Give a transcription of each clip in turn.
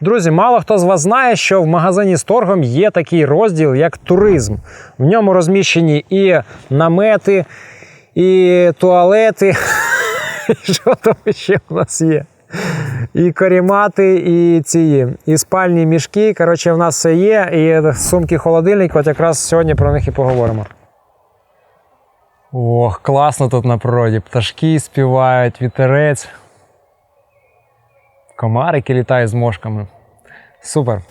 Друзі, мало хто з вас знає, що в магазині з торгом є такий розділ, як туризм. В ньому розміщені і намети, і туалети. Що там ще у нас є? І корімати, і ці, і спальні мішки. Коротше, в нас все є. І сумки холодильник. От якраз сьогодні про них і поговоримо. Ох, класно тут на природі. Пташки співають, вітерець. Комарики літають з мошками. Супер.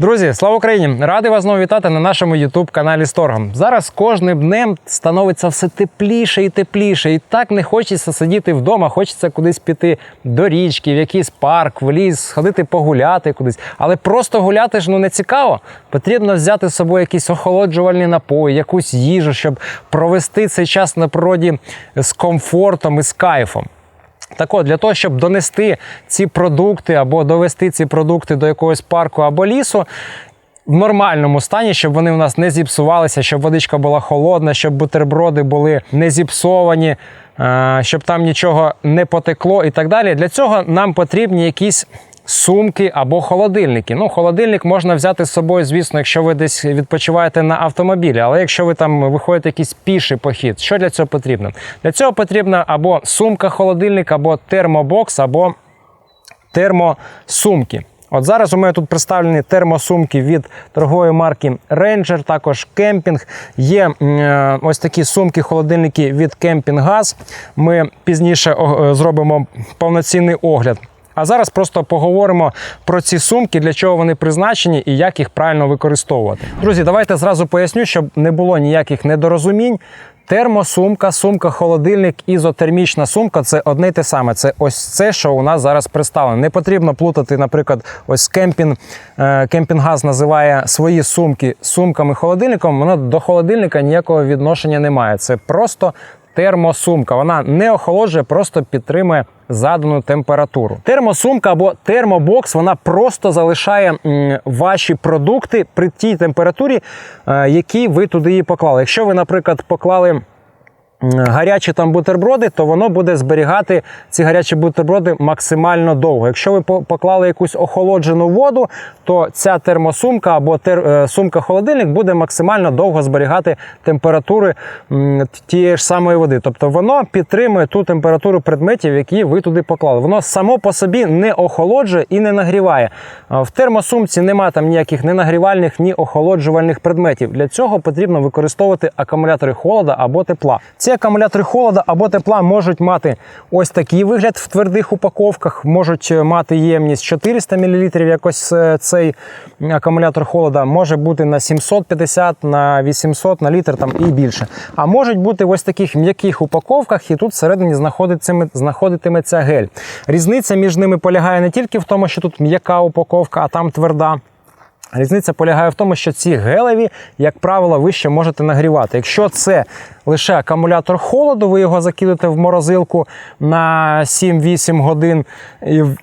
Друзі, слава Україні! Радий вас знову вітати на нашому youtube каналі з торгом. Зараз кожним днем становиться все тепліше і тепліше. І так не хочеться сидіти вдома, хочеться кудись піти до річки, в якийсь парк, в ліс, сходити погуляти кудись. Але просто гуляти ж ну не цікаво. Потрібно взяти з собою якісь охолоджувальні напої, якусь їжу, щоб провести цей час на природі з комфортом і з кайфом. Так от, для того, щоб донести ці продукти або довести ці продукти до якогось парку або лісу. В нормальному стані, щоб вони у нас не зіпсувалися, щоб водичка була холодна, щоб бутерброди були не зіпсовані, е, щоб там нічого не потекло і так далі. Для цього нам потрібні якісь сумки або холодильники. Ну, холодильник можна взяти з собою, звісно, якщо ви десь відпочиваєте на автомобілі. Але якщо ви там виходите якийсь піший похід, що для цього потрібно? Для цього потрібна або сумка-холодильник, або термобокс, або термосумки. От зараз у мене тут представлені термосумки від торгової марки Ranger, також кемпінг. Є е, ось такі сумки-холодильники від Кемпінгаз. Ми пізніше о, зробимо повноцінний огляд. А зараз просто поговоримо про ці сумки, для чого вони призначені і як їх правильно використовувати. Друзі, давайте зразу поясню, щоб не було ніяких недорозумінь. Термосумка, сумка, холодильник, ізотермічна сумка це одне й те саме. Це ось це, що у нас зараз представлено. Не потрібно плутати, наприклад, ось кемпінг, е, кемпінгаз називає свої сумки сумками холодильником. Воно до холодильника ніякого відношення не має. Це просто термосумка. Вона не охолоджує, просто підтримує задану температуру. Термосумка або термобокс вона просто залишає ваші продукти при тій температурі, е, які ви туди її поклали. Якщо ви, наприклад, поклали. Гарячі там бутерброди, то воно буде зберігати ці гарячі бутерброди максимально довго. Якщо ви поклали якусь охолоджену воду, то ця термосумка або тер- е, сумка-холодильник буде максимально довго зберігати температури тієї ж самої води. Тобто воно підтримує ту температуру предметів, які ви туди поклали. Воно само по собі не охолоджує і не нагріває. В термосумці немає там ніяких ні нагрівальних, ні охолоджувальних предметів. Для цього потрібно використовувати акумулятори холода або тепла. Ці акумулятори холода або тепла можуть мати ось такий вигляд в твердих упаковках, можуть мати ємність 400 мл. Якось е, цей акумулятор холода може бути на 750, на 800, на літр там і більше. А можуть бути ось таких м'яких упаковках, і тут всередині знаходитиметься гель. Різниця між ними полягає не тільки в тому, що тут м'яка упаковка, а там тверда. Різниця полягає в тому, що ці гелеві, як правило, ви ще можете нагрівати. Якщо це лише акумулятор холоду, ви його закидете в морозилку на 7-8 годин,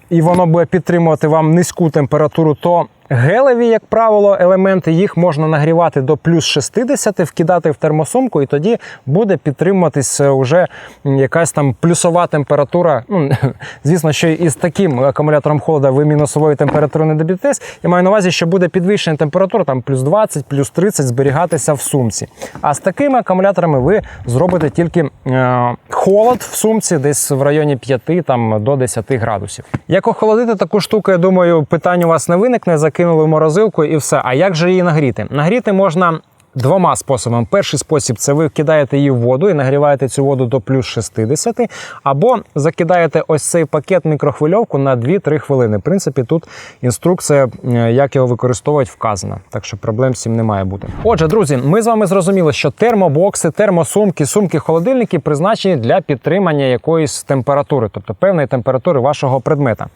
і воно буде підтримувати вам низьку температуру, то гелеві, як правило, елементи їх можна нагрівати до плюс 60, вкидати в термосумку, і тоді буде підтримуватись вже якась там плюсова температура. Ну, звісно, що і з таким акумулятором холода ви мінусової температури не доб'єтесь. Я маю на увазі, що буде підвищена температура, там плюс 20, плюс 30 зберігатися в сумці. А з такими акумуляторами ви зробите тільки е, холод в сумці, десь в районі 5 там, до 10 градусів. Як охолодити таку штуку, я думаю, питань у вас не виникне. Закинули в морозилку і все. А як же її нагріти? Нагріти можна. Двома способами. Перший спосіб це ви кидаєте її в воду і нагріваєте цю воду до плюс 60, або закидаєте ось цей пакет мікрохвильовку на 2-3 хвилини. В принципі, тут інструкція, е, як його використовувати, вказана. Так що проблем з цим не має бути. Отже, друзі, ми з вами зрозуміли, що термобокси, термосумки, сумки, холодильники призначені для підтримання якоїсь температури, тобто певної температури вашого предмета.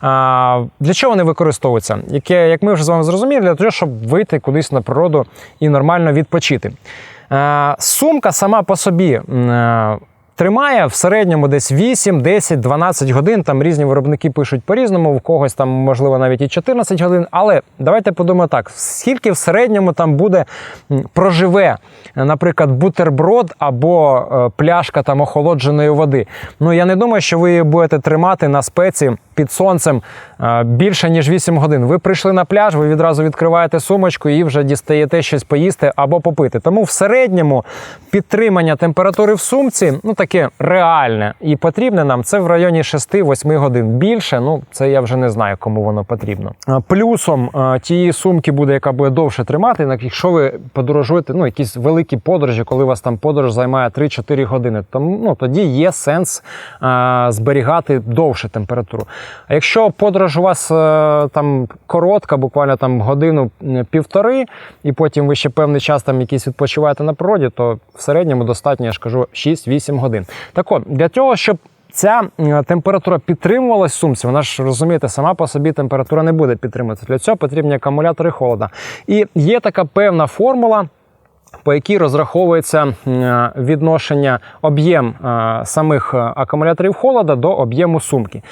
А, для чого вони використовуються? Яке, як ми вже з вами зрозуміли, для того, щоб вийти кудись на природу і нормально відпочити. Е, Сумка сама по собі. е, Тримає в середньому десь 8, 10, 12 годин. Там різні виробники пишуть по-різному, в когось там можливо навіть і 14 годин. Але давайте подумаємо так: скільки в середньому там буде проживе, наприклад, бутерброд або е, пляшка там охолодженої води. Ну я не думаю, що ви її будете тримати на спеці під сонцем е, більше ніж 8 годин. Ви прийшли на пляж, ви відразу відкриваєте сумочку і вже дістаєте щось поїсти або попити. Тому в середньому підтримання температури в сумці ну таке реальне і потрібне нам це в районі 6-8 годин. Більше ну це я вже не знаю, кому воно потрібно. Плюсом е, тієї сумки буде, яка буде довше тримати, якщо ви подорожуєте, ну якісь великі подорожі, коли у вас там подорож займає 3-4 години, тому ну тоді є сенс е, зберігати довше температуру. А якщо подорож у вас е, там коротка, буквально там годину-півтори, і потім ви ще певний час там якийсь відпочиваєте на природі, то в середньому достатньо, я ж кажу, 6-8 годин. Так от, для того, щоб Ця температура підтримувалась в сумці, вона ж розумієте, сама по собі температура не буде підтримуватися. Для цього потрібні акумулятори холода. І є така певна формула, по якій розраховується відношення об'єм е, самих е, акумуляторів холода до об'єму сумки.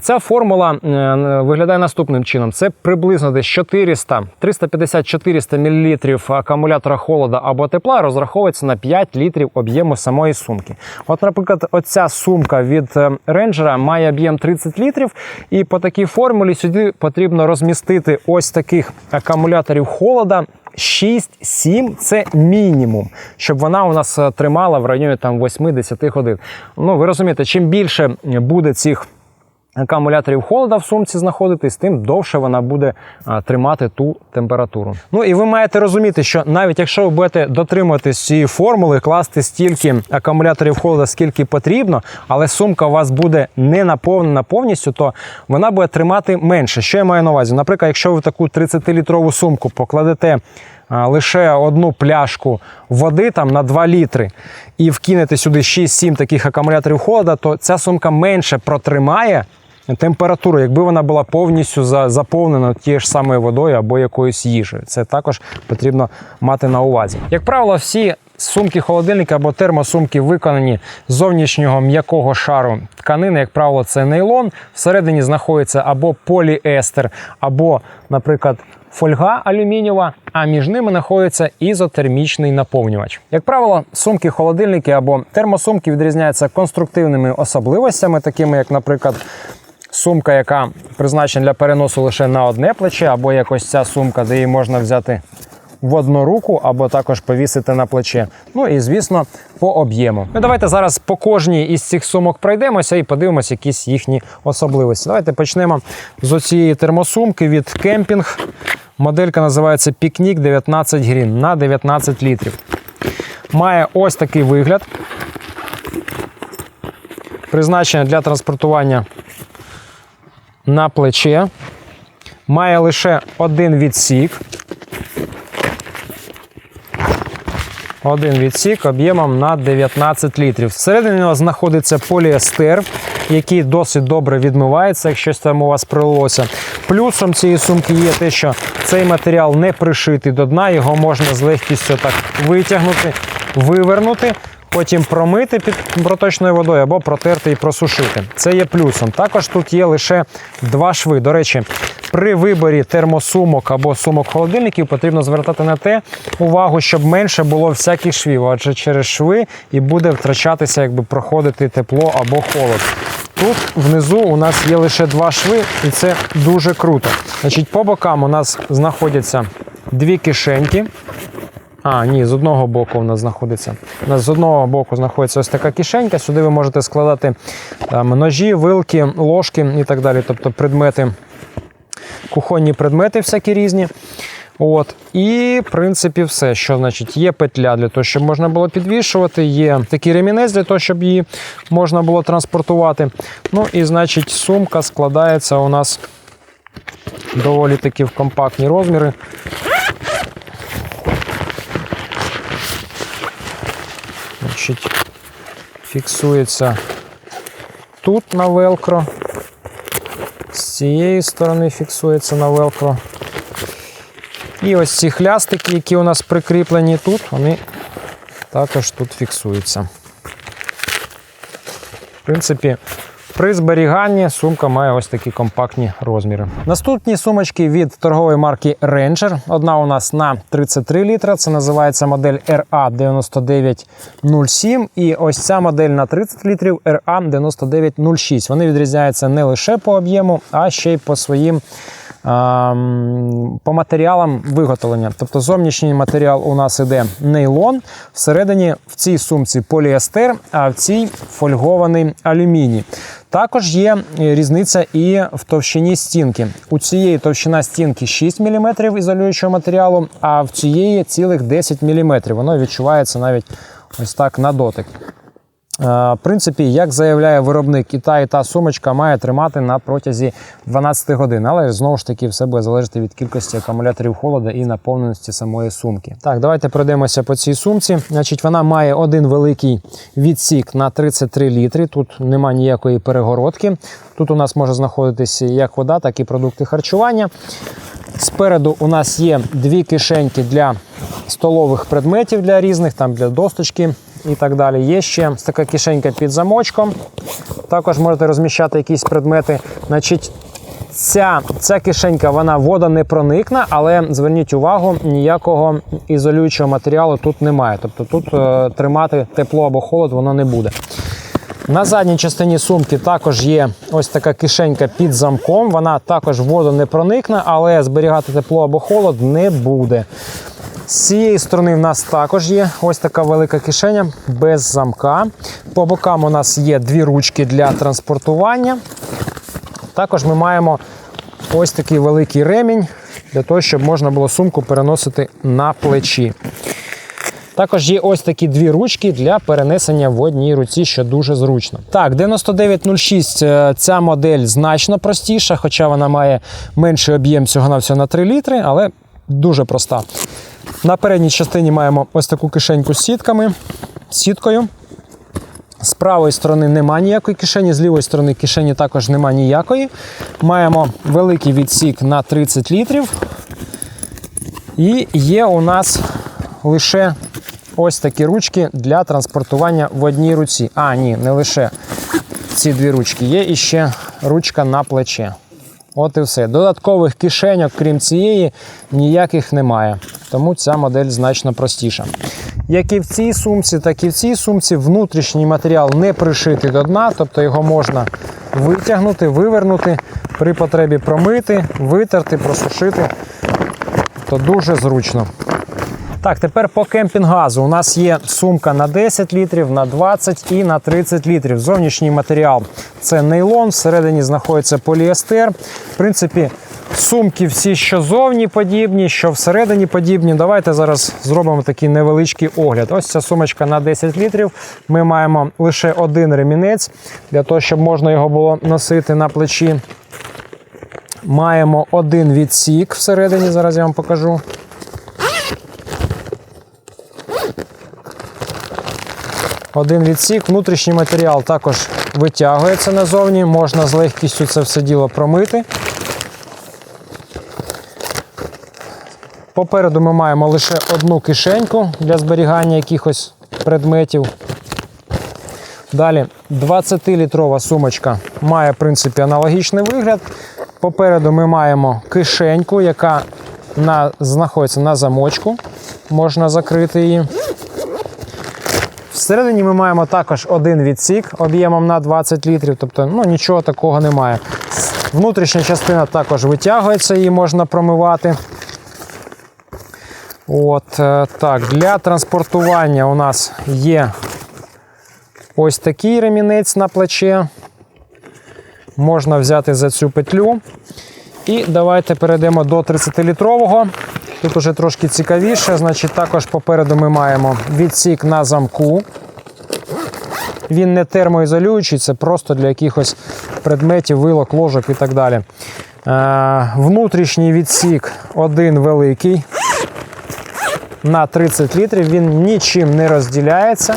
Ця формула е, виглядає наступним чином: це приблизно десь 400, 350-400 мл акумулятора холода або тепла розраховується на 5 літрів об'єму самої сумки. От, наприклад, оця сумка від е, рейнджера має об'єм 30 літрів, і по такій формулі сюди потрібно розмістити ось таких акумуляторів холода. 6-7 це мінімум, щоб вона у нас е, тримала в районі там 8-10 годин. Ну, ви розумієте, чим більше буде цих акумуляторів холода в сумці знаходитись, тим довше вона буде тримати ту температуру. Ну і ви маєте розуміти, що навіть якщо ви будете дотримуватись цієї формули, класти стільки акумуляторів холода, скільки потрібно, але сумка у вас буде не наповнена повністю, то вона буде тримати менше. Що я маю на увазі? Наприклад, якщо ви таку 30-літрову сумку покладете лише одну пляшку води там на 2 літри і вкинете сюди 6-7 таких акумуляторів холода, то ця сумка менше протримає температуру, якби вона була повністю заповнена тією ж самою водою або якоюсь їжею. Це також потрібно мати на увазі. Як правило, всі сумки холодильника або термосумки виконані з зовнішнього м'якого шару тканини, як правило, це нейлон. Всередині знаходиться або поліестер, або, наприклад, фольга алюмінієва, а між ними знаходиться ізотермічний наповнювач. Як правило, сумки, холодильники або термосумки відрізняються конструктивними особливостями, такими як, наприклад, сумка, яка призначена для переносу лише на одне плече, або якось ця сумка, де її можна взяти в одну руку, або також повісити на плече. Ну і звісно, по об'єму. Ну, давайте зараз по кожній із цих сумок пройдемося і подивимося якісь їхні особливості. Давайте почнемо з цієї термосумки від кемпінг. Моделька називається Пікнік 19 грін на 19 літрів. Має ось такий вигляд. Призначення для транспортування на плече. Має лише один відсік. Один відсік об'ємом на 19 літрів. Всередині у нас знаходиться поліестер, який досить добре відмивається, якщо там у вас пролилося. Плюсом цієї сумки є те, що цей матеріал не пришитий до дна, його можна з легкістю так витягнути, вивернути. Потім промити під проточною водою або протерти і просушити. Це є плюсом. Також тут є лише два шви. До речі, при виборі термосумок або сумок холодильників потрібно звертати на те увагу, щоб менше було всяких швів, адже через шви і буде втрачатися, якби проходити тепло або холод. Тут внизу у нас є лише два шви, і це дуже круто. Значить, по бокам у нас знаходяться дві кишеньки. А, ні, з одного боку у нас знаходиться. У нас з одного боку знаходиться ось така кишенька. Сюди ви можете складати там, ножі, вилки, ложки і так далі. Тобто предмети, кухонні предмети всякі різні. От. І, в принципі, все. Що значить, є петля для того, щоб можна було підвішувати, є такий ремінець для того, щоб її можна було транспортувати. Ну і, значить, сумка складається у нас доволі таки в компактні розміри. Значить, фіксується тут на велкро. З цієї сторони фіксується на велкро. І ось ці хлястики, які у нас прикріплені тут, вони також тут фіксуються. В принципі, при зберіганні сумка має ось такі компактні розміри. Наступні сумочки від торгової марки Ranger. Одна у нас на 33 літра. Це називається модель RA9907. І ось ця модель на 30 літрів RA9906. Вони відрізняються не лише по об'єму, а ще й по своїм. По матеріалам виготовлення. Тобто зовнішній матеріал у нас іде нейлон, всередині в цій сумці поліестер, а в цій фольгований алюміній. Також є різниця і в товщині стінки. У цієї товщина стінки 6 мм ізолюючого матеріалу, а в цієї цілих 10 мм. Воно відчувається навіть ось так на дотик. Е, В принципі, як заявляє виробник, і та, і та сумочка має тримати на протязі 12 годин. Але знову ж таки, все буде залежати від кількості акумуляторів холода і наповненості самої сумки. Так, давайте пройдемося по цій сумці. Значить, вона має один великий відсік на 33 літри. Тут нема ніякої перегородки. Тут у нас може знаходитися як вода, так і продукти харчування. Спереду у нас є дві кишеньки для столових предметів для різних, там для досточки і так далі. Є ще така кишенька під замочком. Також можете розміщати якісь предмети. Значить, Ця, ця кишенька вона вода не проникне, але зверніть увагу, ніякого ізолюючого матеріалу тут немає. Тобто тут е, тримати тепло або холод воно не буде. На задній частині сумки також є ось така кишенька під замком. Вона також воду не проникне, але зберігати тепло або холод не буде. З цієї сторони в нас також є ось така велика кишеня без замка. По бокам у нас є дві ручки для транспортування. Також ми маємо ось такий великий ремінь для того, щоб можна було сумку переносити на плечі. Також є ось такі дві ручки для перенесення в одній руці, що дуже зручно. Так, 9906 е, ця модель значно простіша, хоча вона має менший об'єм всього на всього на 3 літри, але дуже проста. На передній частині маємо ось таку кишеньку з сітками, сіткою. З правої сторони нема ніякої кишені, з лівої сторони кишені також нема ніякої. Маємо великий відсік на 30 літрів. І є у нас лише ось такі ручки для транспортування в одній руці. А, ні, не лише ці дві ручки. Є іще ручка на плече. От і все. Додаткових кишеньок, крім цієї, ніяких немає. Тому ця модель значно простіша. Як і в цій сумці, так і в цій сумці внутрішній матеріал не пришитий до дна, тобто його можна витягнути, вивернути, при потребі промити, витерти, просушити. То дуже зручно. Так, тепер по кемпінгазу. У нас є сумка на 10 літрів, на 20 і на 30 літрів. Зовнішній матеріал це нейлон, всередині знаходиться поліестер. В принципі, сумки всі, що зовні подібні, що всередині подібні. Давайте зараз зробимо такий невеличкий огляд. Ось ця сумочка на 10 літрів. Ми маємо лише один ремінець для того, щоб можна його було носити на плечі. Маємо один відсік всередині, зараз я вам покажу. Один відсік, внутрішній матеріал також витягується назовні, можна з легкістю це все діло промити. Попереду ми маємо лише одну кишеньку для зберігання якихось предметів. Далі 20-літрова сумочка має в принципі аналогічний вигляд. Попереду ми маємо кишеньку, яка на, знаходиться на замочку, можна закрити її. Всередині ми маємо також один відсік об'ємом на 20 літрів, тобто ну, нічого такого немає. Внутрішня частина також витягується, її можна промивати. От, е, так, Для транспортування у нас є ось такий ремінець на плече. Можна взяти за цю петлю. І давайте перейдемо до 30-літрового. Тут уже трошки цікавіше. Значить, також попереду ми маємо відсік на замку. Він не термоізолюючий, це просто для якихось предметів, вилок, ложок і так далі. Е, внутрішній відсік один великий на 30 літрів. Він нічим не розділяється.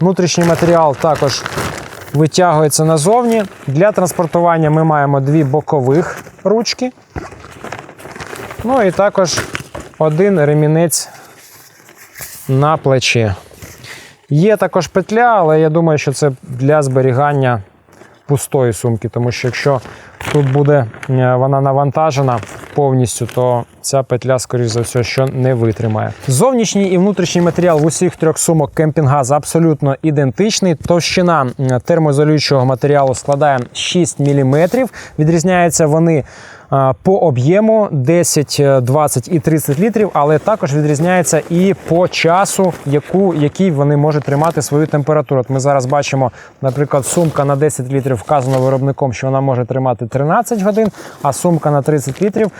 Внутрішній матеріал також витягується назовні. Для транспортування ми маємо дві бокових ручки. Ну і також один ремінець на плече. Є також петля, але я думаю, що це для зберігання пустої сумки, тому що якщо тут буде е, вона навантажена повністю, то ця петля, скоріш за все, що не витримає. Зовнішній і внутрішній матеріал в усіх трьох сумок кемпінгаз абсолютно ідентичний. Товщина термоізолюючого матеріалу складає 6 мм. Відрізняються вони по об'єму 10, е, 20 і 30 літрів, але також відрізняється і по часу, яку, який вони можуть тримати свою температуру. От ми зараз бачимо, наприклад, сумка на 10 літрів вказано виробником, що вона може тримати 13 годин, а сумка на 30 літрів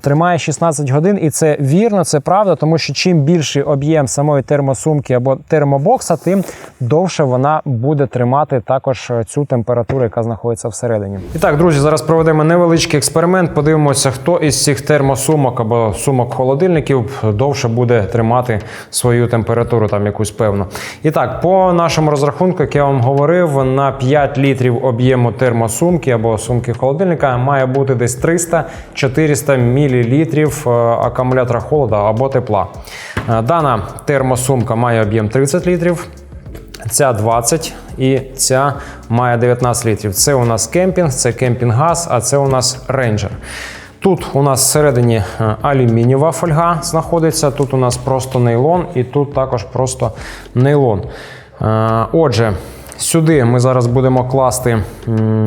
тримає 16 годин. І це вірно, це правда, тому що чим більший об'єм самої термосумки або термобокса, тим довше вона буде тримати також е, цю температуру, яка знаходиться всередині. І так, друзі, зараз проведемо невеличкий експеримент. Подивимося, хто із цих термосумок або сумок холодильників довше буде тримати свою температуру, там якусь певну. І так, по нашому розрахунку, як я вам говорив, на 5 літрів об'єму термосумки або сумки холодильника має бути десь 300-400 мл акумулятора холода або тепла. Е, Дана термосумка має об'єм 30 літрів. Ця 20 і ця має 19 літрів. Це у нас кемпінг, це кемпінг-газ, а це у нас рейнджер. Тут у нас всередині е, алюмінієва фольга знаходиться, тут у нас просто нейлон і тут також просто нейлон. Е, Отже, сюди ми зараз будемо класти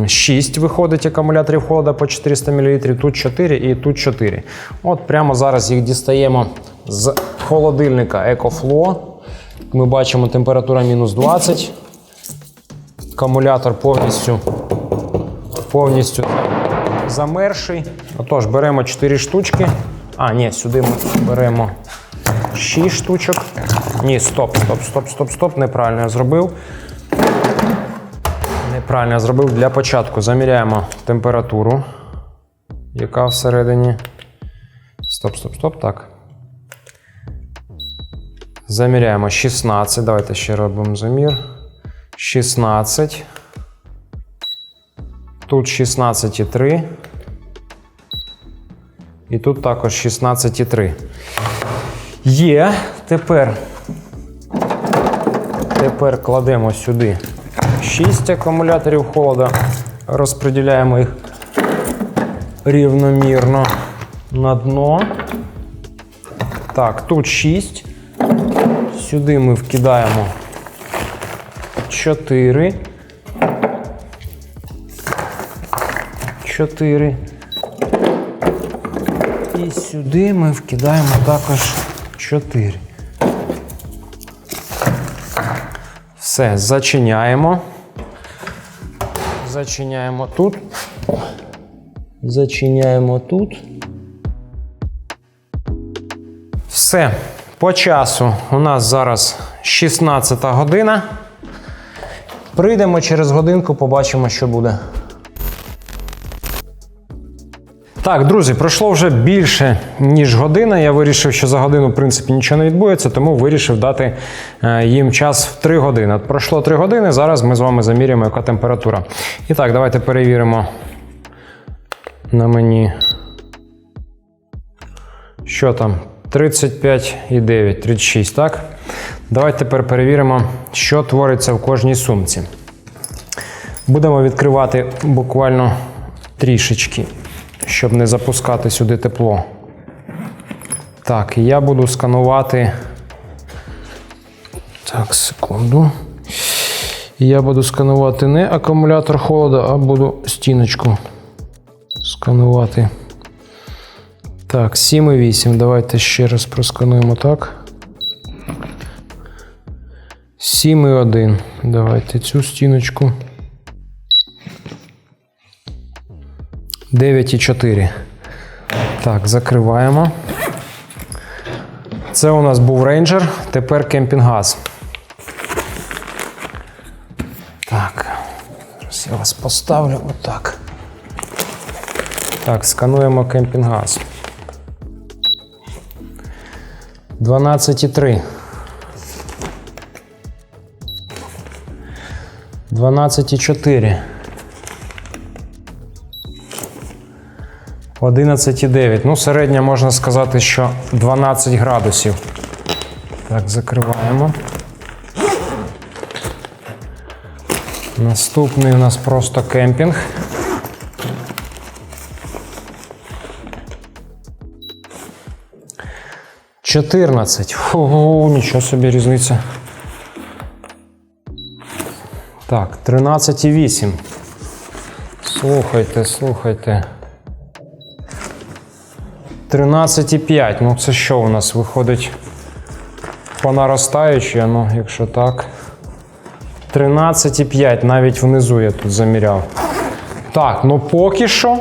6 виходить акумуляторів холода по 400 мл, тут 4 і тут 4. От прямо зараз їх дістаємо з холодильника EcoFlow. Ми бачимо температура мінус 20. Акумулятор повністю, повністю замерший. Отож, беремо 4 штучки. А, ні, сюди ми беремо 6 штучок. Ні, стоп, стоп, стоп, стоп, стоп. Неправильно я зробив. Неправильно я зробив для початку. Заміряємо температуру, яка всередині. Стоп, стоп, стоп. Так. Заміряємо 16. Давайте ще робимо замір. 16. Тут 16,3. І тут також 16,3. Є. Тепер, тепер кладемо сюди 6 акумуляторів холода. Розподіляємо їх рівномірно на дно. Так, тут 6. Сюди ми вкидаємо 4. 4. І сюди ми вкидаємо також 4. Все, зачиняємо. Зачиняємо тут. Зачиняємо тут. Все. По часу у нас зараз 16 година. Прийдемо через годинку, побачимо, що буде. Так, друзі, пройшло вже більше ніж година. Я вирішив, що за годину, в принципі, нічого не відбудеться, тому вирішив дати е, їм час в 3 години. От пройшло 3 години. Зараз ми з вами заміряємо, яка температура. І так, давайте перевіримо на мені. Що там? 35,9, 36, так? Давайте тепер перевіримо, що твориться в кожній сумці. Будемо відкривати буквально трішечки, щоб не запускати сюди тепло. Так, я буду сканувати. Так, секунду. Я буду сканувати не акумулятор холода, а буду стіночку сканувати. Так, 7,8. Давайте ще раз проскануємо так. 7,1. Давайте цю стіночку. 9,4. Так, закриваємо. Це у нас був рейнджер, тепер кемпінгаз. Так, зараз я вас поставлю отак. Так, скануємо кемпінгаз. 12,3. 12,4. 11,9. Ну, середня можна сказати, що 12 градусів. Так, закриваємо. Наступний у нас просто кемпінг. Чотирнадцять. Фу, нічого собі різниця. Так, 13,8. Слухайте, слухайте. 13,5. Ну це що у нас виходить по ну, якщо так. 13,5, навіть внизу я тут заміряв. Так, ну поки що,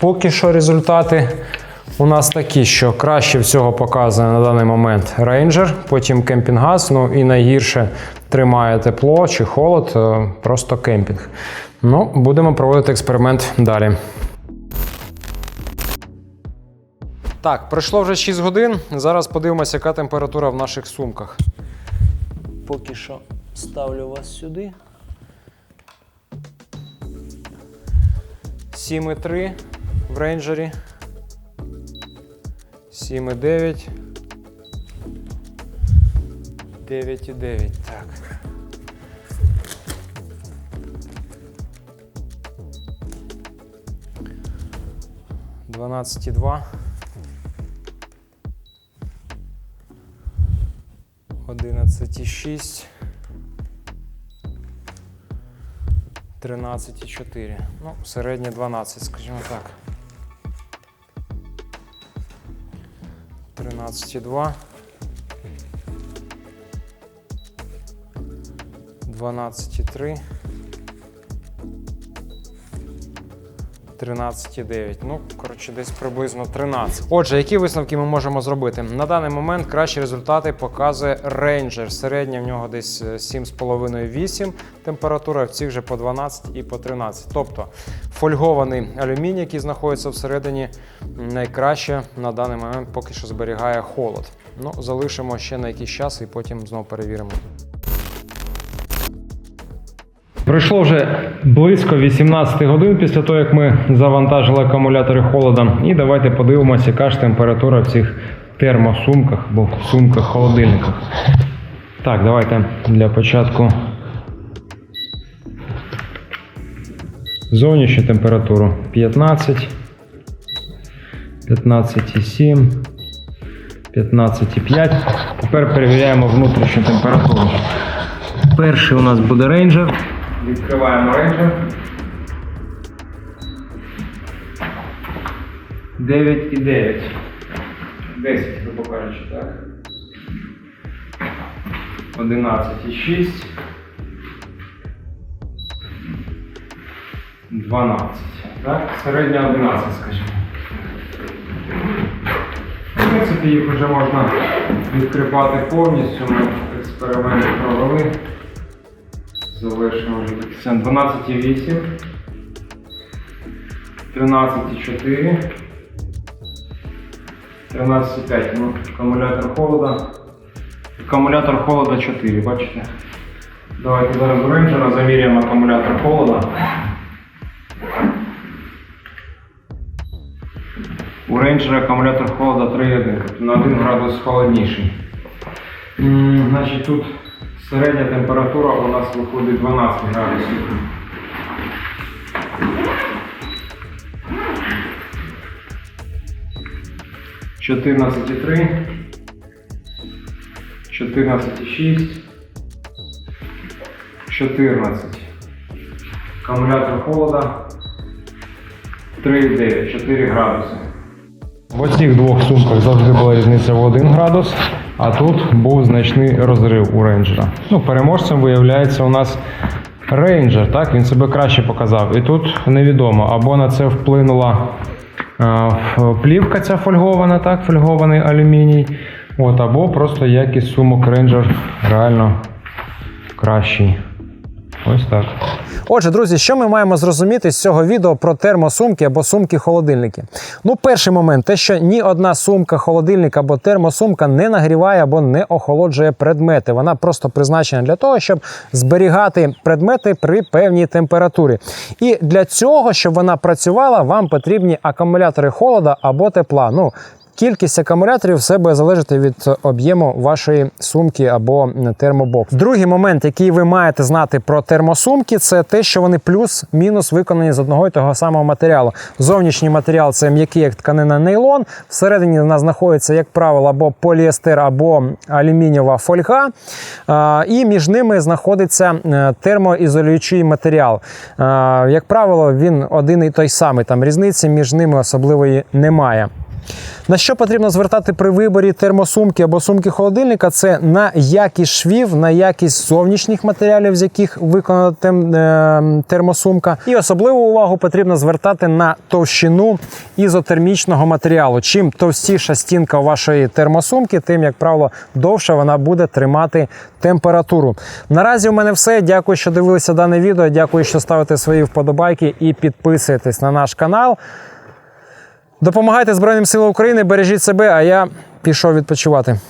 поки що результати у нас такі, що краще всього показує на даний момент рейнджер, потім кемпінгаз, ну і найгірше тримає тепло чи холод, е, просто кемпінг. Ну, будемо проводити експеримент далі. Так, пройшло вже 6 годин. Зараз подивимося, яка температура в наших сумках. Поки що ставлю вас сюди. 7,3 в рейнджері. 7,9. 9,9. Так. Дванадцять два. Одинадцять шість. Тринадцять і чотири. Ну, середнє 12, скажімо так. 12,2. 12,3. 13,9. Ну, коротше, десь приблизно 13. Отже, які висновки ми можемо зробити? На даний момент кращі результати показує Ranger. Середня в нього десь 7,5-8 температура, в цих же по 12 і по 13. Тобто фольгований алюміній, який знаходиться всередині, найкраще на даний момент поки що зберігає холод. Ну, залишимо ще на якийсь час і потім знову перевіримо. Пройшло вже близько 18 годин після того, як ми завантажили акумулятори холода. І давайте подивимося, яка ж температура в цих термосумках або сумках-холодильниках. Так, давайте для початку зовнішню температуру 15, 15,7, 15,5. Тепер перевіряємо внутрішню температуру. Перший у нас буде рейнджер. Відкриваємо рейнджер. 9 і 9. 10, грубо кажучи, так. 11 і 6. 12. Так, середня 11, скажімо. В принципі, їх вже можна відкривати повністю. Ми експеримент провели. Залишимо вже таки 12,8. 13,4. 13,5. Ну, акумулятор холода. Акумулятор холода 4, бачите? Давайте зараз у рейнджера заміряємо акумулятор холода. У рейнджера акумулятор холода 3,1, тобто на 1 градус холодніший. М, Значить, тут середня температура у нас виходить 12 градусів. Чотирнадцять і три, чотирнадцять і шість, чотирнадцять. Акумулятор холода 3,9, 4 градуси. В оцих двох сумках завжди була різниця в 1 градус, а тут був значний розрив у рейнджера. Ну, переможцем виявляється у нас рейнджер, так? Він себе краще показав. І тут невідомо, або на це вплинула е, ф- плівка ця фольгована, так, фольгований алюміній. От, або просто якість сумок рейнджер реально кращий. Ось так. Отже, друзі, що ми маємо зрозуміти з цього відео про термосумки або сумки-холодильники? Ну, перший момент, те, що ні одна сумка, холодильник або термосумка не нагріває або не охолоджує предмети. Вона просто призначена для того, щоб зберігати предмети при певній температурі. І для цього, щоб вона працювала, вам потрібні акумулятори холода або тепла. Ну, кількість акумуляторів все буде залежати від об'єму вашої сумки або термобокс. Другий момент, який ви маєте знати про термосумки, це те, що вони плюс-мінус виконані з одного і того самого матеріалу. Зовнішній матеріал це м'який, як тканина нейлон. Всередині в нас знаходиться, як правило, або поліестер, або алюмінієва фольга. І між ними знаходиться е, термоізолюючий матеріал. Як правило, він один і той самий. Там різниці між ними особливої немає. На що потрібно звертати при виборі термосумки або сумки холодильника? Це на якість швів, на якість зовнішніх матеріалів, з яких виконана е, термосумка. І особливу увагу потрібно звертати на товщину ізотермічного матеріалу. Чим товстіша стінка вашої термосумки, тим, як правило, довше вона буде тримати температуру. Наразі у мене все. Дякую, що дивилися дане відео. Дякую, що ставите свої вподобайки і підписуєтесь на наш канал. Допомагайте Збройним силам України, бережіть себе, а я пішов відпочивати.